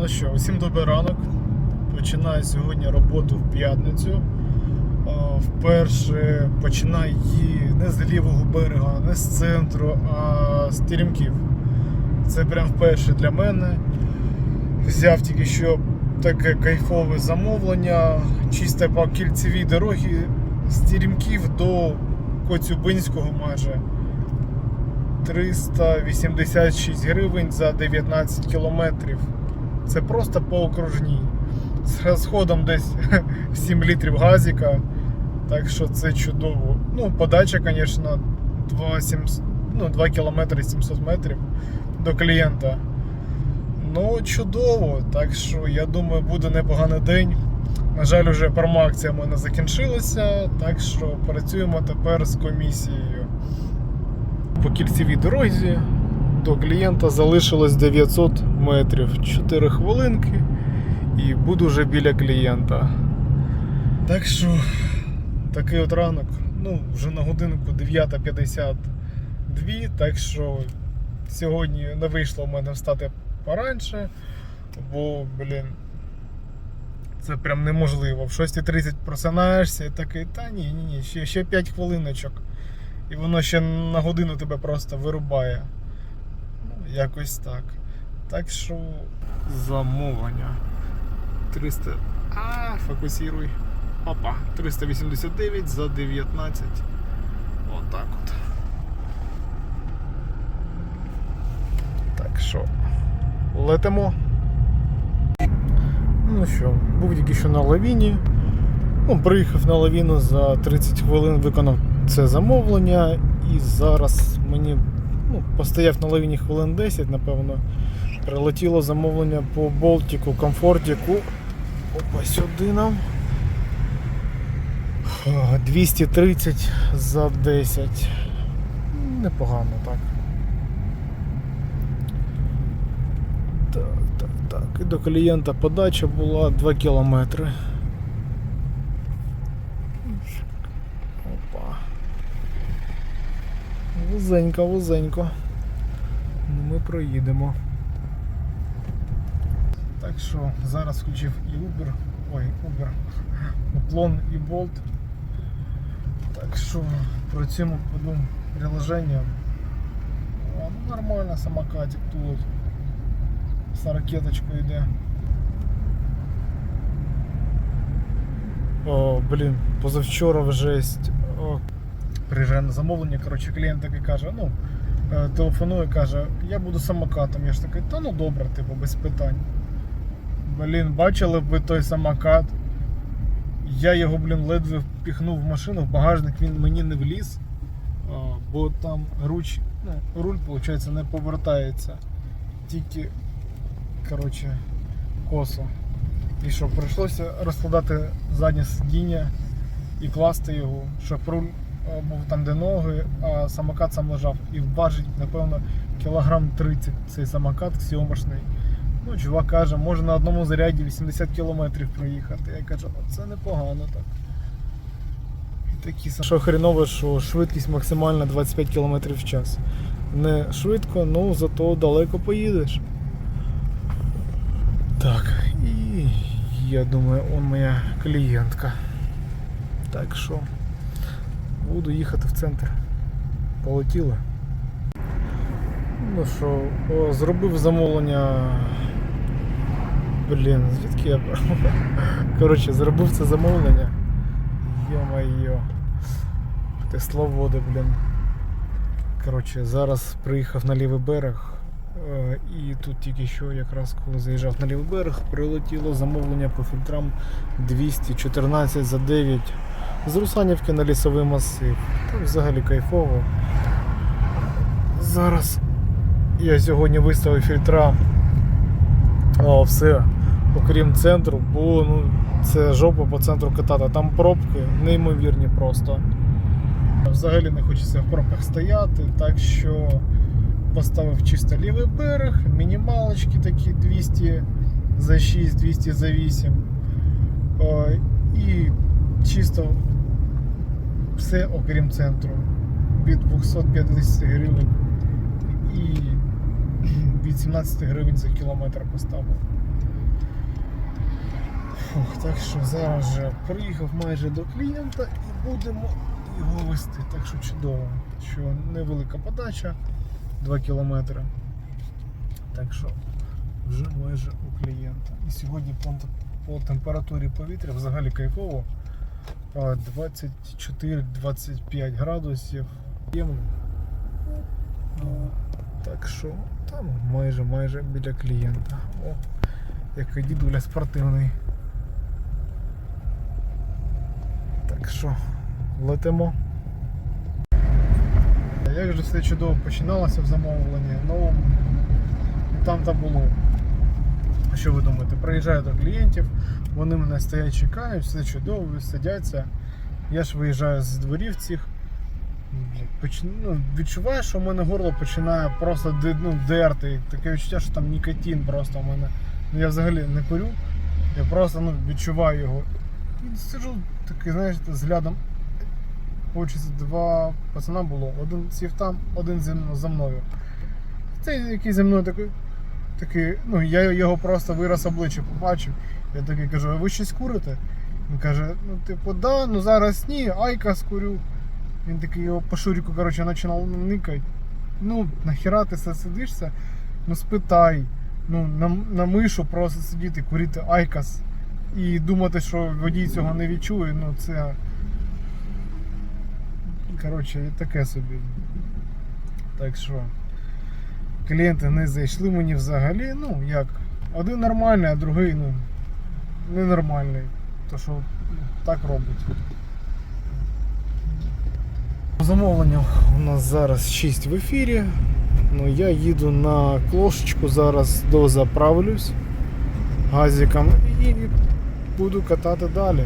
Ну що, усім добрий ранок. Починаю сьогодні роботу в п'ятницю. Вперше починаю її не з лівого берега, не з центру, а з теремків. Це прям вперше для мене. Взяв тільки що таке кайфове замовлення, чисто по кільцевій дорогі з теремків до Коцюбинського майже. 386 гривень за 19 кілометрів. Це просто по окружній. З розходом десь 7 літрів газіка. Так що це чудово. Ну, подача, звісно, 2, 7, ну, 2 кілометри 700 метрів до клієнта. Ну, чудово. Так що я думаю, буде непоганий день. На жаль, вже промоакція в мене закінчилася, так що працюємо тепер з комісією. По кільцевій дорозі до клієнта залишилось 900 метрів, 4 хвилинки і буду вже біля клієнта. Так що такий от ранок, ну, вже на годинку 9.52, так що сьогодні не вийшло в мене встати пораньше, бо, блін, це прям неможливо. В 6.30 просинаєшся і такий, та ні, ні, ні, ще, ще 5 хвилиночок. І воно ще на годину тебе просто вирубає. Якось так. Так що замовлення. 300. А, фокусируй. Опа, 389 за 19. Отак от. Так що, летимо. Ну що, був тільки що на лавіні. Ну, приїхав на лавіну за 30 хвилин, виконав це замовлення. І зараз мені ну, постояв на лавіні хвилин 10, напевно. Прилетіло замовлення по Болтику, комфортіку. Опа, сюди нам. 230 за 10. Непогано так. Так, так, так. І до клієнта подача була 2 кілометри. Опа. Вузенько, вузенько. Ну, ми проїдемо. Так що зараз включив і Uber, ой, Uber, уклон і Bolt. Так що працюємо по двом приложенням. О, ну, нормально самокатик тут. З ракеточкою йде. О, блін, позавчора в жесть. О, приїжджає на замовлення, коротше, клієнт такий каже, ну, е, телефонує, каже, я буду самокатом. Я ж такий, та ну добре, типу, без питань. Блін, бачили б ви той самокат. Я його, блін, ледве впіхнув в машину, в багажник він мені не вліз, бо там руч, ну, руль, виходить, не повертається. Тільки, коротше, косо. І що, прийшлося розкладати заднє сидіння і класти його, щоб руль е, був там, де ноги, а самокат сам лежав. І важить, напевно, кілограм 30 цей самокат сьомошний. Ну, чувак каже, може на одному заряді 80 кілометрів проїхати. Я кажу, «О, це непогано так. І такі Що хреново, що швидкість максимальна 25 км в час. Не швидко, ну зато далеко поїдеш. Так, і я думаю, он моя клієнтка. Так що буду їхати в центр. Полетіло. Ну що, о, зробив замовлення. Блін, звідки я? Коротше, зробив це замовлення. Йо-майо. Тесловоди, блін. Коротше, зараз приїхав на лівий берег. Е, І тут тільки що, якраз коли заїжджав на лівий берег, прилетіло замовлення по фільтрам 214 за 9 з Русанівки на лісовий масив. Там взагалі кайфово. Зараз я сьогодні виставив фільтра. О, все, окрім центру, бо ну, це жопа по центру катати. Там пробки неймовірні просто. Взагалі не хочеться в пробках стояти, так що поставив чисто лівий берег, мінімалочки такі 200 за 6, 200 за 8. І чисто все окрім центру. Від 250 гривень і від 17 гривень за кілометр поставив. Фух, так що зараз вже приїхав майже до клієнта і будемо його вести. Так що чудово, що невелика подача 2 кілометри. Так що вже майже у клієнта. І сьогодні по, температурі повітря взагалі кайфово. 24-25 градусів. Так що там майже майже біля клієнта. О, який дідуля спортивний. Так що, летимо. Як же все чудово починалося в замовленні, ну там та було. Що ви думаєте? Приїжджаю до клієнтів, вони мене стоять, чекають, все чудово, сидяться. Я ж виїжджаю з дворів цих. Ну, відчуваю, що в мене горло починає просто ну, дерти. Таке відчуття, що там нікотин просто в мене. Ну, я взагалі не курю, я просто ну, відчуваю його. І сиджу такий, знаєш, взглядом. Хочеться два пацана було. Один сів там, один за мною. Цей, який зі мною такий, такий, ну я його просто вираз обличчя побачив. Я такий кажу, а ви щось курите? Він каже, ну типу, да, ну зараз ні, айка скурю. Він такий його по шуріку, коротше, починав никати. Ну, нахіра ти сидишся? Ну спитай. Ну, на, на мишу просто сидіти, курити айкас і думати, що водій цього не відчує, ну це. Коротше, таке собі. Так що клієнти не зайшли мені взагалі. Ну, як, один нормальний, а другий, ну, ненормальний. То що так робить. Замовлення у нас зараз 6 в ефірі. Ну, я їду на клошечку, зараз дозаправлюсь газиком і буду катати далі.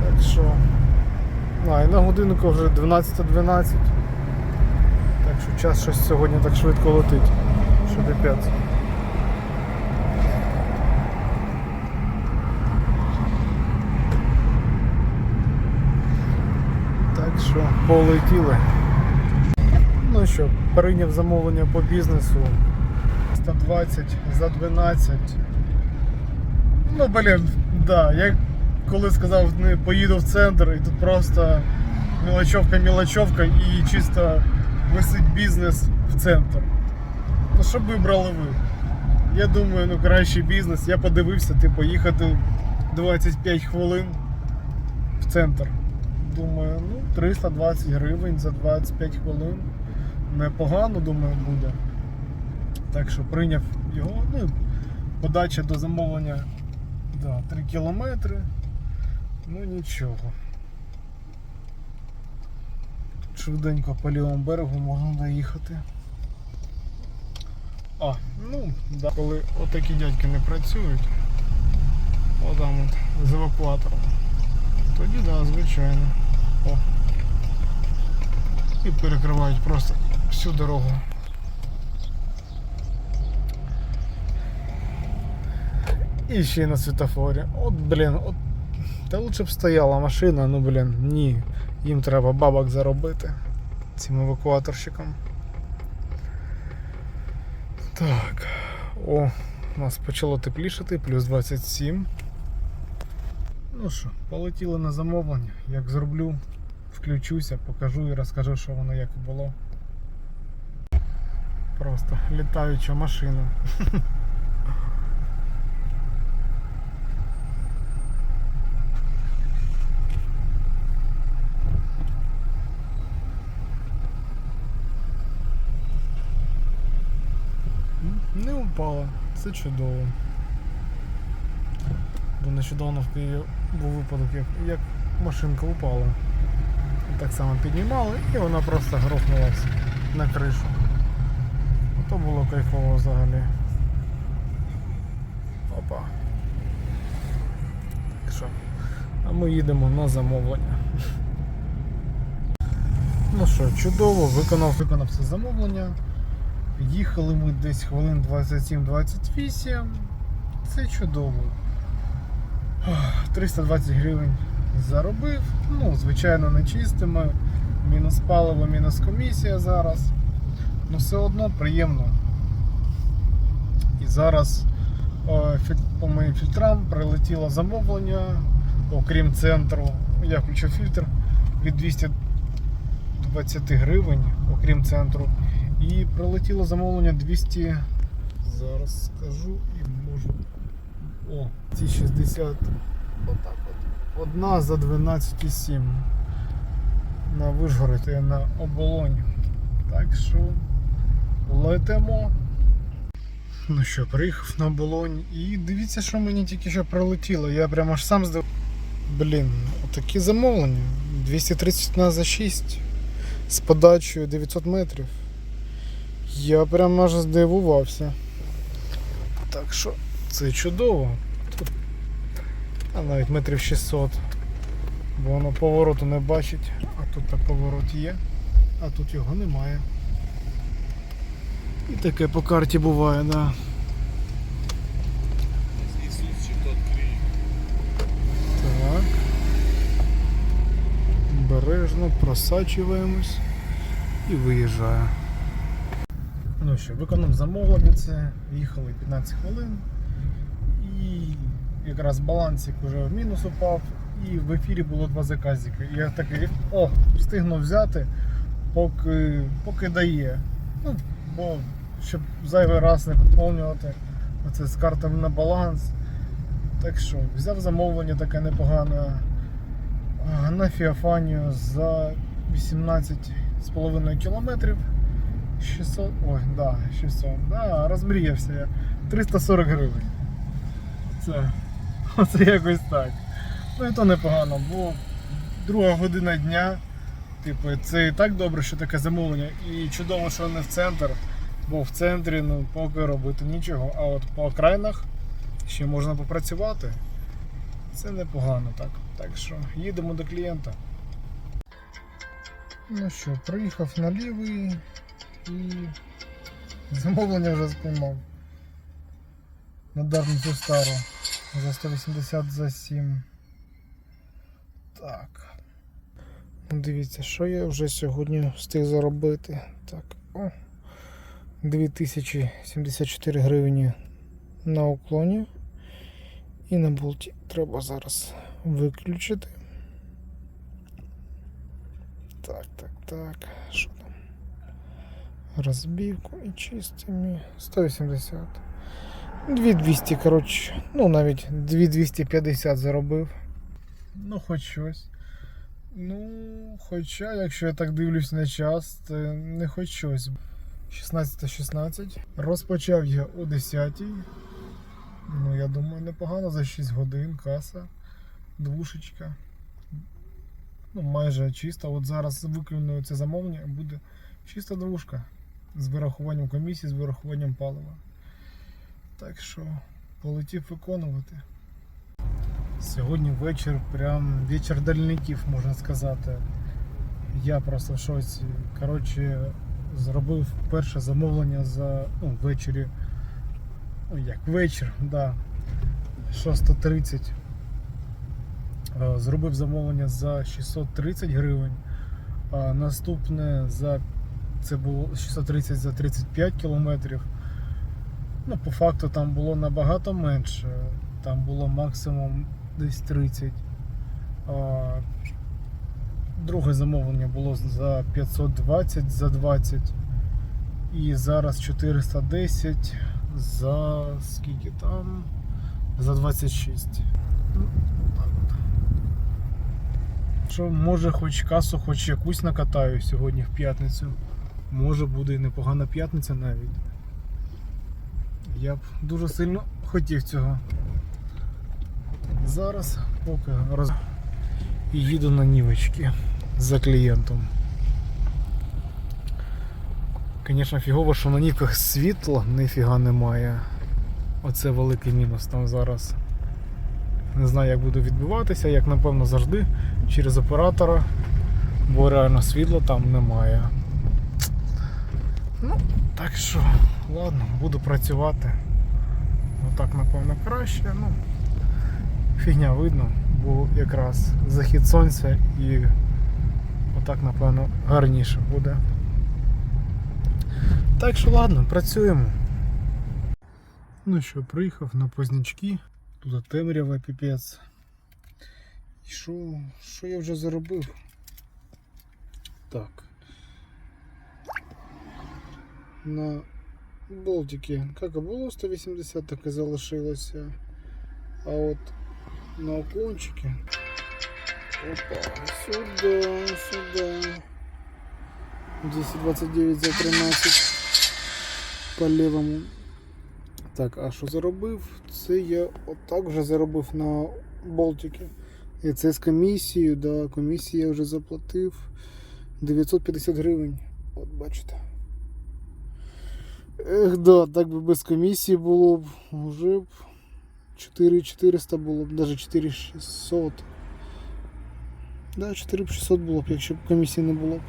Так що. А, і на годиннику вже 12.12. Так що час щось сьогодні так швидко летить. Що піпець. Так що полетіли. Ну що, прийняв замовлення по бізнесу. 120 за 12. Ну, блін, да, я коли сказав, не поїду в центр, і тут просто мілочовка, мілочовка і чисто висить бізнес в центр. Ну, що б вибрали ви? Я думаю, ну кращий бізнес. Я подивився, типу, їхати 25 хвилин в центр. Думаю, ну 320 гривень за 25 хвилин. Непогано, думаю, буде. Так що прийняв його. Ну, подача до замовлення да, 3 кілометри. Ну нічого. Швиденько по лівому берегу можна доїхати. А, ну, да. коли отакі дядьки не працюють, отам от з евакуатором, тоді да, звичайно. О. І перекривають просто всю дорогу. І ще й на світофорі. От, блін, от. Та лучше б стояла машина, ну блін, ні. Їм треба бабок заробити цим евакуаторщикам. Так. О, у нас почало теплішати, плюс 27. Ну що, полетіли на замовлення. Як зроблю, включуся, покажу і розкажу, що воно як було. Просто літаюча машина. Не упала, це чудово. Бо нещодавно в Києві був випадок, як, як машинка упала. Так само піднімали і вона просто грохнулася на кришу. То було кайфово взагалі. Опа. Так що, а ми їдемо на замовлення. Ну що, чудово, виконав, виконав це замовлення. Їхали ми десь хвилин 27-28. Це чудово. 320 гривень заробив. Ну, звичайно, не чистими. Мінус паливо, мінус комісія зараз. Ну все одно приємно. І зараз Е, фі- По моїм фільтрам прилетіло замовлення, окрім центру. Я включив фільтр від 220 гривень, окрім центру. І прилетіло замовлення 200. Зараз скажу і можу. О, ці 60. Отак от. Одна за 12,7 на Вишгород і на оболонь. Так що летимо. Ну що, приїхав на оболонь і дивіться, що мені тільки що прилетіло. Я прямо аж сам здив. Блін, отакі замовлення. 230 на за 6 з подачею 900 метрів. Я прямо аж здивувався. Так що це чудово. Тут а навіть метрів 600. Бо воно повороту не бачить, а тут так поворот є, а тут його немає. І таке по карті буває, да. Так. Бережно просачуємось і виїжджає. Ну що, виконав замовлення це, їхали 15 хвилин. І якраз балансик вже в мінус упав, і в ефірі було два заказики. І я такий, о, встигну взяти, поки, поки дає. Ну, бо щоб зайвий раз не поповнювати оце з картами на баланс. Так що, взяв замовлення таке непогане на Фіафанію за 18,5 кілометрів. 600, ой, да, 600, да, розмріявся я. 340 гривень. Це, оце якось так. Ну і то непогано, бо друга година дня. Типу, це і так добре, що таке замовлення. І чудово, що не в центр, бо в центрі ну, поки робити нічого. А от по окраїнах ще можна попрацювати. Це непогано так. Так що їдемо до клієнта. Ну що, приїхав на лівий і замовлення вже спіймав. На Дарницю стару за 180 за 7. Так. Ну, Дивіться, що я вже сьогодні встиг заробити. Так, о. 2074 гривні на уклоні. І на болті треба зараз виключити. Так, так, так. Що там? Розбивку і чистими. 180. 2200, коротше. Ну, навіть 2250 заробив. Ну, хоч щось. Ну, хоча, якщо я так дивлюсь на час, то не хоч щось. 16.16. Розпочав я о 10. Ну, я думаю, непогано за 6 годин каса, двушечка. Ну, майже чиста. От зараз виконую це замовлення, буде чиста двушка. З вирахуванням комісії, з вирахуванням палива. Так що полетів виконувати. Сьогодні вечір, прям вечір дальників, можна сказати. Я просто шоці. Коротше, зробив перше замовлення за ну, ввечері. Ну, як вечір, да. 6.30. Е, Зробив замовлення за 630 гривень. А наступне за це було 630 за 35 кілометрів. Ну, по факту там було набагато менше. Там було максимум десь 30. Друге замовлення було за 520 за 20. І зараз 410 за скільки там? За 26. Ну. Що, може хоч касу, хоч якусь накатаю сьогодні в п'ятницю. Може буде і непогана п'ятниця навіть. Я б дуже сильно хотів цього. Зараз поки роз... і їду на нівочки за клієнтом. Звісно, фігово, що на нівках світла ніфіга немає. Оце великий мінус там зараз. Не знаю, як буде відбуватися, як напевно завжди через оператора, бо реально світла там немає. Ну, так що, ладно, буду працювати. Отак, напевно, краще. Ну, фігня видно, бо якраз захід сонця і отак, напевно, гарніше буде. Так що ладно, працюємо. Ну що, приїхав на познячки. Тут темрява піпець. І що, що я вже заробив? Так. На болтики, як і було 180, так і залишилося. А от на уклончики. Опа, сюди, сюди. 1029 за 13 по лівому. Так, а що заробив? Це я отак вже заробив на болтики. І це з комісією, да, комісію я вже заплатив 950 гривень. От бачите. Ех, да, так би без комісії було б, вже б 4400 було б, навіть 4600. Да, 4600 було б, якщо б комісії не було б.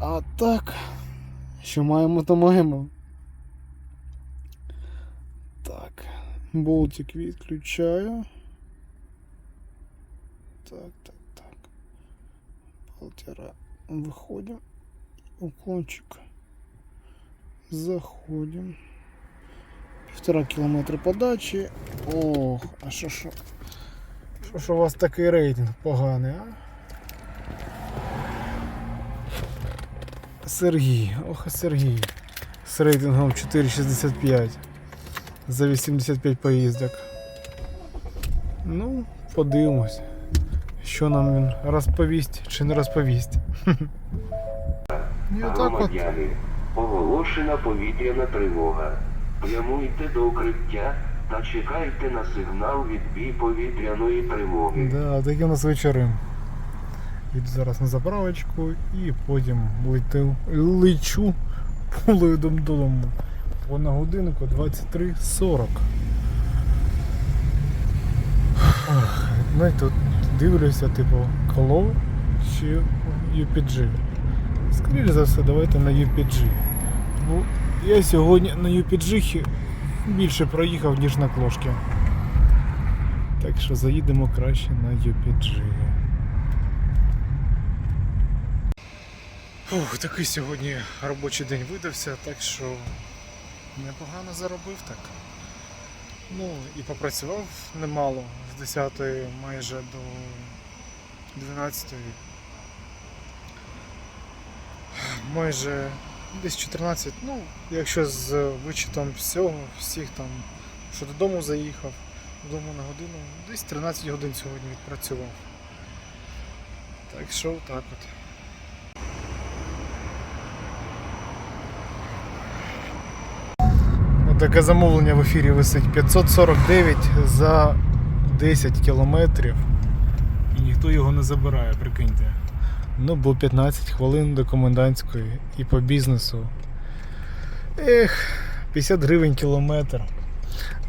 А так, що маємо, то маємо. Так, болтик відключаю. Так, так, так. Болтера выходим. Уклончик. Заходим. Півтора кілометра подачі. Ох, а що що? Що ж у вас такий рейтинг поганий, а? Сергій, ох, Сергій. З рейтингом 4,65 за 85 поїздок. Ну, подивимось, що нам він розповість чи не розповість. І отак от. Оголошена повітряна тривога. Прямуйте до укриття та чекайте на сигнал відбій повітряної тривоги. Да, такі у нас вечори. Йду зараз на заправочку і потім летю, лечу додому. Бо на годинку 23.40. Ох, Ну і тут дивлюся, типу, коло чи UPG. Скоріше за все, давайте на UPG. Бо я сьогодні на UPG більше проїхав, ніж на клошки. Так що заїдемо краще на UPG. Ух, такий сьогодні робочий день видався, так що непогано заробив так. Ну і попрацював немало з 10 майже до 12. Майже десь 14, ну, якщо з вичетом всього, всіх там, що додому заїхав, додому на годину, десь 13 годин сьогодні відпрацював. Так що так от. Таке замовлення в ефірі висить 549 за 10 кілометрів. І ніхто його не забирає, прикиньте. Ну, бо 15 хвилин до комендантської і по бізнесу. Ех, 50 гривень кілометр.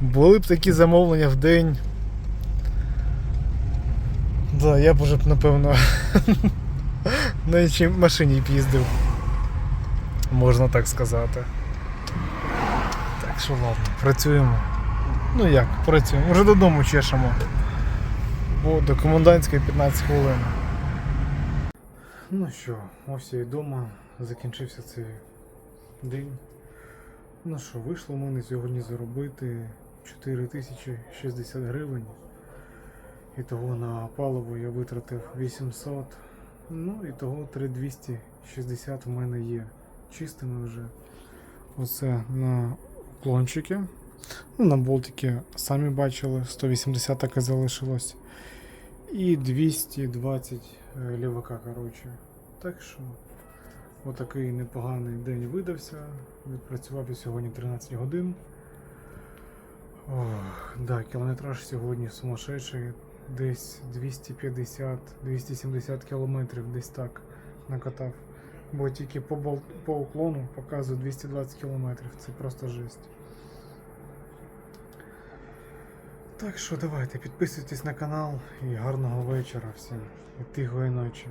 Були б такі замовлення в день. Да, я б уже напевно, на іншій машині б їздив. Можна так сказати. Так що ладно, працюємо. Ну як, працюємо. Вже додому чешемо. Бо до комендантської 15 хвилин. Ну що, ось я і вдома. Закінчився цей день. Ну що, вийшло в мене сьогодні заробити 4060 гривень. І того на паливо я витратив 800. Ну і того 3260 в мене є. Чистими вже. Оце на клончики. Ну, на болтики самі бачили, 180 так і залишилось. І 220 е, лівака, коротше. Так що, отакий непоганий день видався. Відпрацював я сьогодні 13 годин. Ох, да, кілометраж сьогодні сумасшедший. Десь 250-270 кілометрів, десь так накатав. Бо тільки по, бол... по уклону показує 220 кілометрів. Це просто жесть. Так що давайте, підписуйтесь на канал і гарного вечора всім. І тихої ночі.